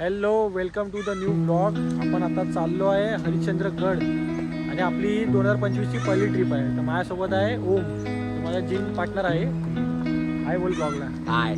Hello welcome to the new blog आपण आता चाललो आहे हरिश्चंद्रगड. आणि आपली दोन हजार पंचवीसची पहिली ट्रिप आहे. तर माझ्यासोबत आहे ओम. माझा जिम पार्टनर आहे. हाय बोल ब्लॉगला हाय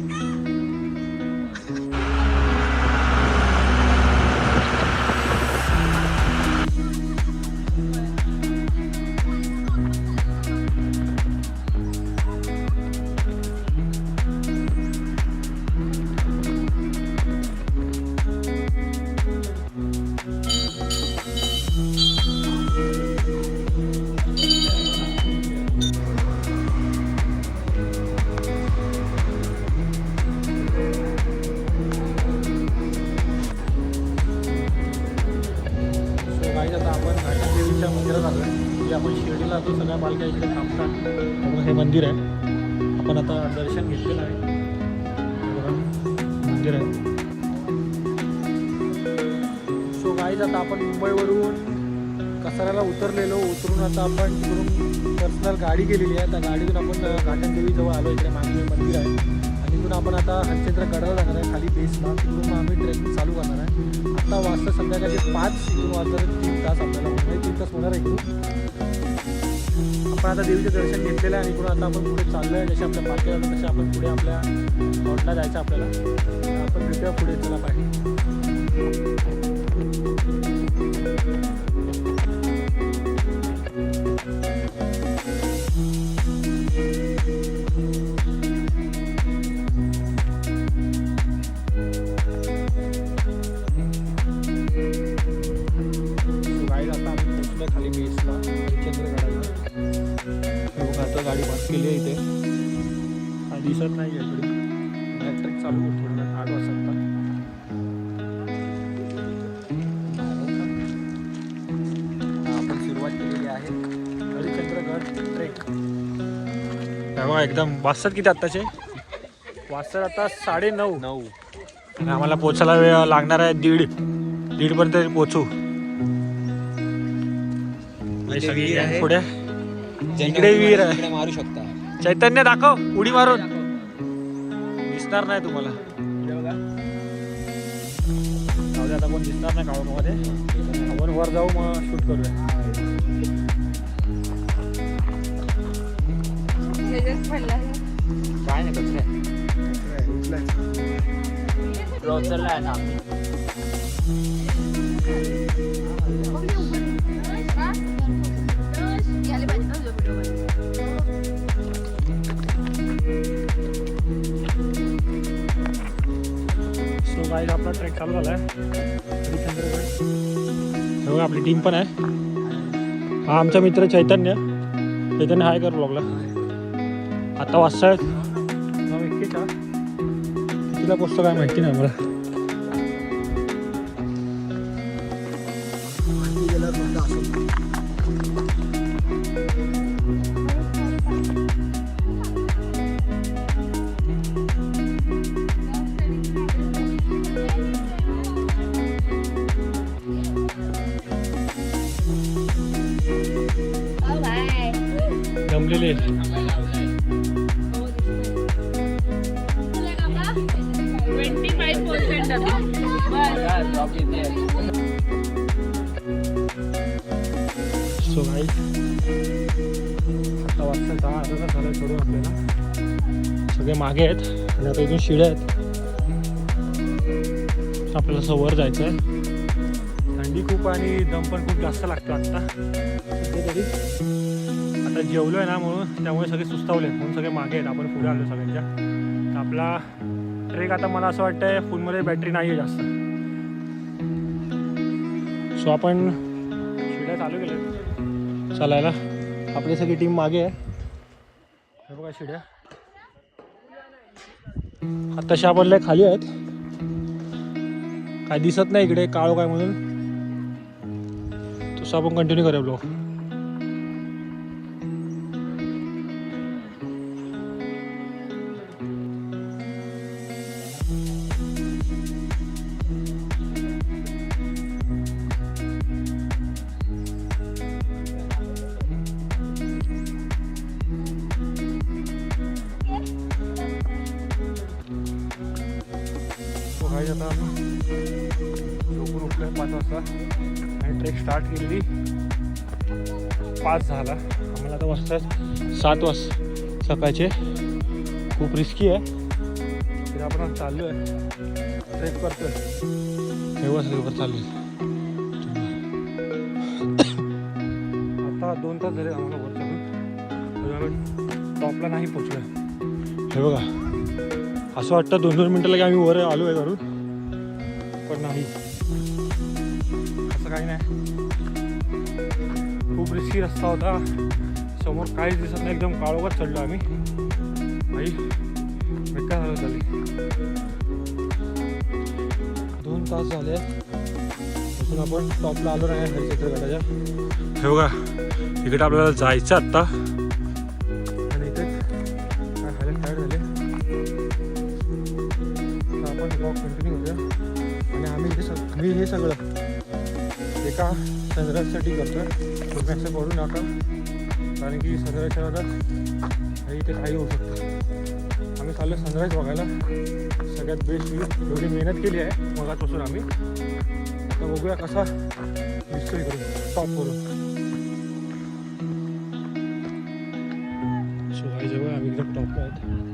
देवीच्या मंदिरात आलो आहे जे म्हणजे आपण शिर्डीला जातो सगळ्या पालख्या इकडे थांबतात. त्यामुळे हे मंदिर आहे. आपण आता दर्शन घेतलेलं आहे. मंदिर आहे. सो गाईज आता आपण मुंबईवरून कसाऱ्याला उतरलेलो. उतरून आता आपण तिकडून पर्सनल गाडी गेलेली आहे. त्या गाडीतून आपण अ, घाटन देवीजवळ आलो इकडे मागे मंदिर आहे. आणि तिथून आपण आता हरिचंद्र गडाला जाणार आहे. खाली बेसला तिकडून मग आम्ही ट्रेकिंग चालू करणार आहे. आता वाजता संध्याकाळचे पाच इथून वाजता तीन तास आपल्याला म्हणजे तीन तास होणार आहे आपण आता देवीचं दर्शन घेतलेलं आहे आणि इकडून आता आपण पुढे चाललो आहे जसे आपल्या पालख्या आलो तसे आपण पुढे आपल्या लॉटला जायचं आपल्याला. आपण भेटूया पुढे चला पाहिजे हे बघा एकदम वाजतात किती आत्ताचे? वाजतात आता साडे नऊ. नऊ. आणि आम्हाला पोचायला वेळ लागणार आहे दीड. दीडपर्यंत पोचू. इथे सगळी आहे. पुढे. इकडे उडी विहीर आहे. मारू शकता. चैतन्य दाखव उडी मारून. दिसणार नाही तुम्हाला. आता कोण दिसणार नाही काळोखामध्ये आपण वर जाऊ मग शूट करूया. काय नाही कचरा उचलला आहे ना आपला ट्रेक चालू झाला आहे. हे आपली टीम पण आहे. हा आमचा मित्र चैतन्य. चैतन्य हाय कर ब्लॉगला आता वाजता आहेत नऊ पोचतो काय माहिती नाही मला. सो गाईड आता वाजता दहा अर्धा झालं आपल्याला सगळे मागे आहेत आणि आता इथून शिड्या आहेत. आपल्याला सवर जायचं आहे थंडी खूप आणि दम पण खूप जास्त लागतो आत्ता. तरी आता जेवलो आहे ना म्हणून त्यामुळे सगळे सुस्तावले म्हणून सगळे मागे आहेत. आपण पुढे आलो सगळ्यांच्या. आपला ट्रेक आता मला असं वाटतंय फोनमध्ये बॅटरी नाही आहे जास्त. सो आपण शिड्या चालू केल्या. चालायला. आपली सगळी टीम मागे आहे. हे बघा शिड्या. आत्ताशी आपण लय खाली आहेत. काय दिसत नाही इकडे काळो काय म्हणून. तसं आपण कंटिन्यू करूया ब्लॉग उठलोय पाच वाजता आणि ट्रेक स्टार्ट केली पाच झाला. आम्हाला आता वाजताच सात वाज सकाळचे. खूप रिस्की आहे. तरी आपण चाललो आहे ट्रेक करतोय. तेव्हाच रिव्हर चालू आहे आता दोन तास झाले आम्हाला वर टॉपला नाही पोचलो हे बघा. असं वाटतं दोन दोन मिनटं लगे आम्ही वर आलो आहे घरून. पण नाही. काही नाही. खूप रिस्की रस्ता होता. समोर काहीच दिसत नाही. एकदम काळोखात चढलो आम्ही. भाई बेकार झालं चालली दोन तास झाले. अजून आपण टॉपला आलो नाही हरिचित्रगडाच्या हे बघा तिकडे आपल्याला जायचं आत्ता आणि इथे काय हालत टायर झाले? तर आपण ब्लॉग कंटिन्यू करूया. आणि आम्ही इथे सग मी हे सगळं एका सनराईजसाठी करतोय तुम्ही असं करू नका कारण की सनराईजच्या वेळेला इथे काही होऊ शकतं आम्ही चाललो सनराईज बघायला सगळ्यात बेस्ट व्ह्यू एवढी मेहनत केली आहे मगापासून आम्ही आता बघूया कसा दिसतोय करून टॉप करून सो जवळ आम्ही एकदम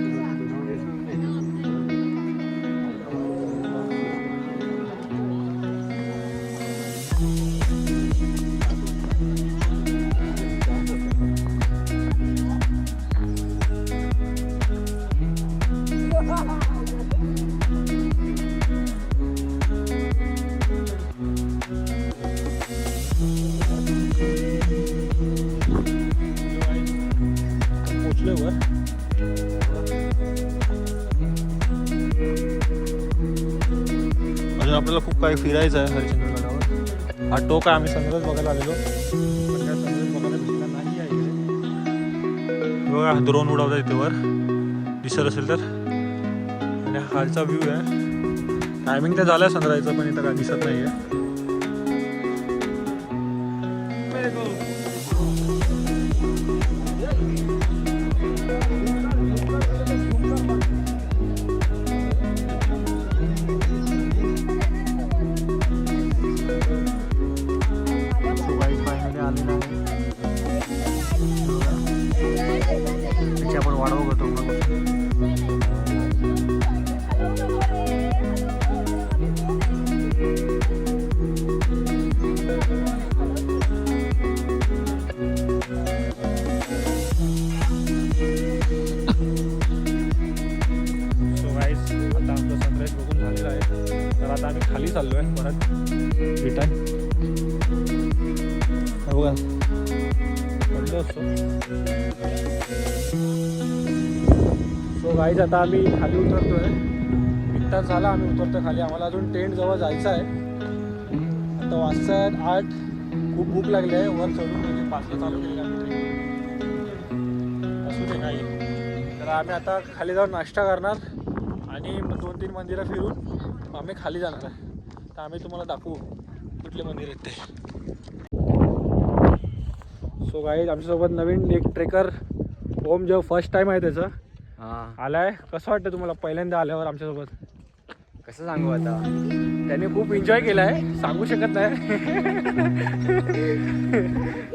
काय फिरायचं आहे हरिश्चंद्रगडावर. हा टोक आहे आम्ही सनराईज बघायला आलेलो. पण काय सनराईज बघायला भेटला नाही आहे बघा ड्रोन उडवता इथे वर दिसत असेल तर. आणि खालचा व्ह्यू आहे. टायमिंग तर झालं आहे सनराईजचं पण इथं काय दिसत नाही आहे खाली चाललो आहे परत. रिटर्न. बघा. पडलो असतो. सो गाईज आता आम्ही खाली उतरतोय. एक तास झाला आम्ही उतरतो खाली. आम्हाला अजून टेंट जवळ जायचं आहे आता वाजता आहेत आठ. खूप भूक लागली आहे. वर चढून म्हणजे पाचला चालू केली आम्ही असू दे नाही तर आम्ही आता खाली जाऊन नाश्ता करणार आणि मग दोन तीन मंदिरं फिरून आम्ही खाली जाणार आहे. तर आम्ही तुम्हाला दाखवू कुठले मंदिर आहेत ते. सो गाईज आमच्यासोबत नवीन एक ट्रेकर ओम जेव्हा फर्स्ट टाइम आहे त्याचं हा. आलाय. कसं वाटतं तुम्हाला? पहिल्यांदा आल्यावर आमच्यासोबत? कसं सांगू आता? त्याने खूप एन्जॉय केला आहे सांगू शकत नाही.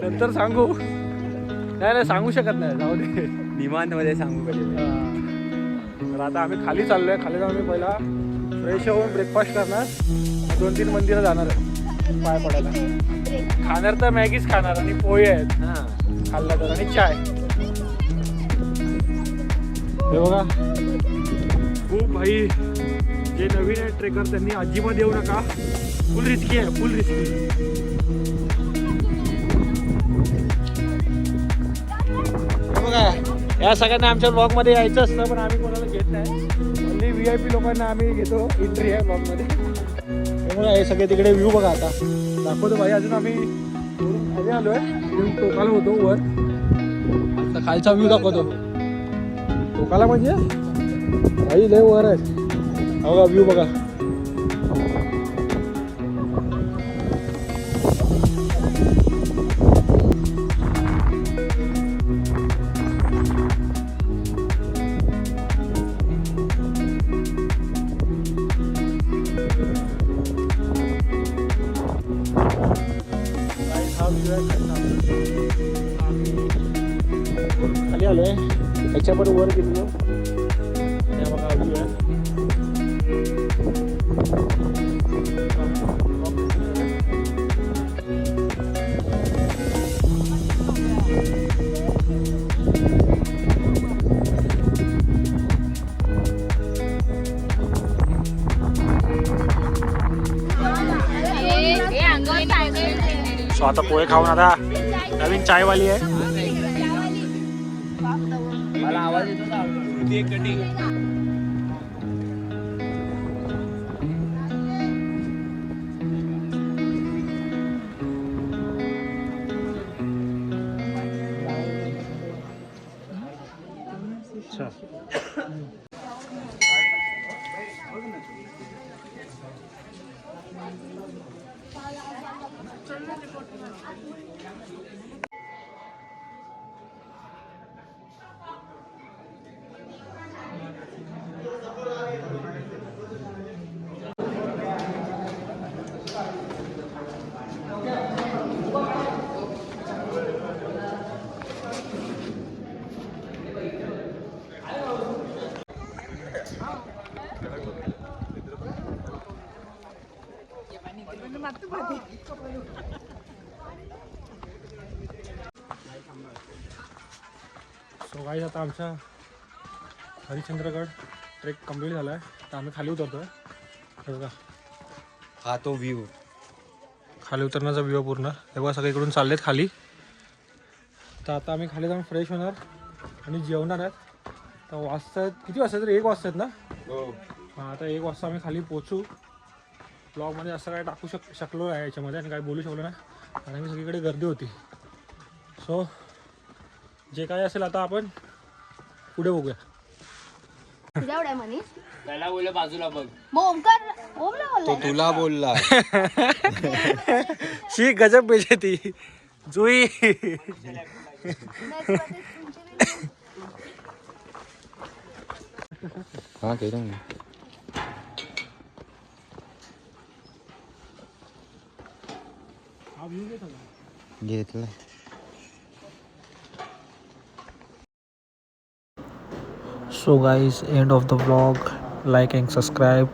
नंतर सांगू. नाही नाही सांगू शकत नाही. जाऊ दे. निवांत मध्ये सांगू कधी तर आता आम्ही खाली चाललोय. खाली जाऊन पहिला फ्रेश होऊन ब्रेकफास्ट करणार. दोन तीन मंदिरं जाणार आहे. पाय पडायला. खाणार तर मॅगीच खाणार आणि पोहे आहेत. हा. खाल्ला तर आणि चाय. हे बघा. खूप भाई जे नवीन आहे ट्रेकर त्यांनी अजिबात येऊ नका. फुल रिस्की आहे फुल रिस्की बघा या सगळ्यांना आमच्या ब्लॉगमध्ये यायचं असतं पण आम्ही कोणाला घेत नाही. व्ही आय पी लोकांना आम्ही घेतो एंट्री आहे ब्लॉगमध्ये त्यामुळे हे सगळे तिकडे व्ह्यू बघा आता. दाखवतो भाई अजून आम्ही खाली आलो आहे टोकाला होतो वर. आता खालचा व्ह्यू दाखवतो. टोकाला म्हणजे? भाई लय वर आहे. हो बघा व्ह्यू बघा. खाली आलो आहे खालचा. वर सो आता पोहे खाऊन आता नवीन चायवाली आहे. अच्छा. गाईज आता आमचा हरिश्चंद्रगड ट्रेक कंप्लीट झाला आहे तर आम्ही खाली उतरतो आहे बघा. हा तो व्ह्यू खाली उतरण्याचा व्ह्यू पूर्ण. हे बघा सगळीकडून चाललेत खाली. तर आता आम्ही खाली जाऊन फ्रेश होणार आणि जेवणार आहेत. तर वाजतात किती वाजतात रे? एक वाजतात ना? हां. आता एक वाजता आम्ही खाली पोचू ब्लॉगमध्ये असं काय टाकू शक शकलो आहे याच्यामध्ये आणि काय बोलू शकलो नाही. कारण की सगळीकडे गर्दी होती. सो जे काय असेल आता आपण पुढे बघूया. एवढ्या म्हणे. त्याला बोल बाजूला बघ. मग ओमकार ओमला तो बोललाय तुला बोलला. शी गजब बेजे ती. जुई. हा केलं मी घेतलं. So guys, end of the vlog. Like and subscribe.